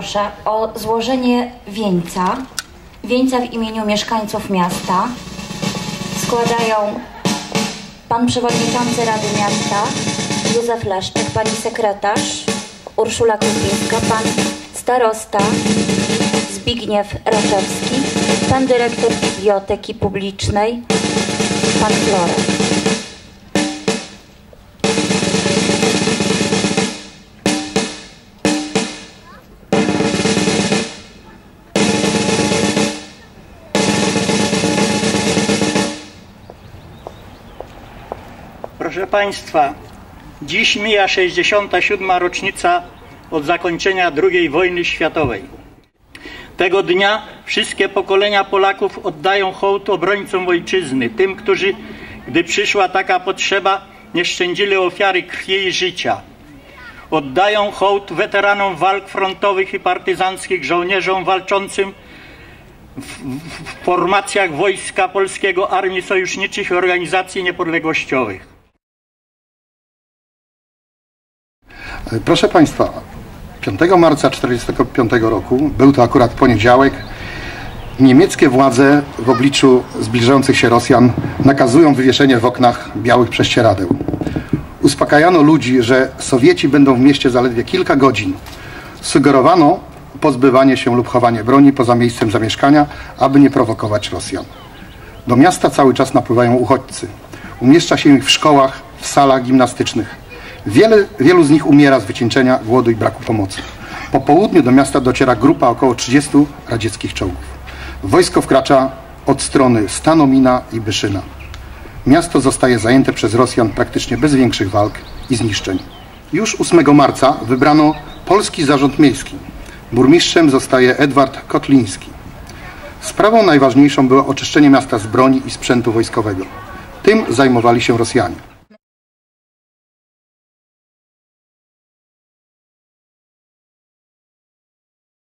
proszę o złożenie wieńca. Wieńca w imieniu mieszkańców miasta składają pan przewodniczący Rady Miasta Józef Leszczyk, pani sekretarz Urszula Krupińska, pan starosta Zbigniew Raczewski, pan dyrektor Biblioteki Publicznej, pan Florek. Proszę Państwa, dziś mija 67. rocznica od zakończenia II wojny światowej. Tego dnia wszystkie pokolenia Polaków oddają hołd obrońcom ojczyzny, tym, którzy, gdy przyszła taka potrzeba, nie szczędzili ofiary krwi i życia. Oddają hołd weteranom walk frontowych i partyzanckich, żołnierzom walczącym w, formacjach Wojska Polskiego, Armii Sojuszniczych i Organizacji Niepodległościowych. Proszę Państwa, 5 marca 1945 roku, był to akurat poniedziałek, niemieckie władze w obliczu zbliżających się Rosjan nakazują wywieszenie w oknach białych prześcieradeł. Uspokajano ludzi, że Sowieci będą w mieście zaledwie kilka godzin. Sugerowano pozbywanie się lub chowanie broni poza miejscem zamieszkania, aby nie prowokować Rosjan. Do miasta cały czas napływają uchodźcy. Umieszcza się ich w szkołach, w salach gimnastycznych. Wiele, wielu z nich umiera z wycieńczenia, głodu i braku pomocy. Po południu do miasta dociera grupa około 30 radzieckich czołgów. Wojsko wkracza od strony Stanomina i Byszyna. Miasto zostaje zajęte przez Rosjan praktycznie bez większych walk i zniszczeń. Już 8 marca wybrano polski zarząd miejski. Burmistrzem zostaje Edward Kotliński. Sprawą najważniejszą było oczyszczenie miasta z broni i sprzętu wojskowego. Tym zajmowali się Rosjanie.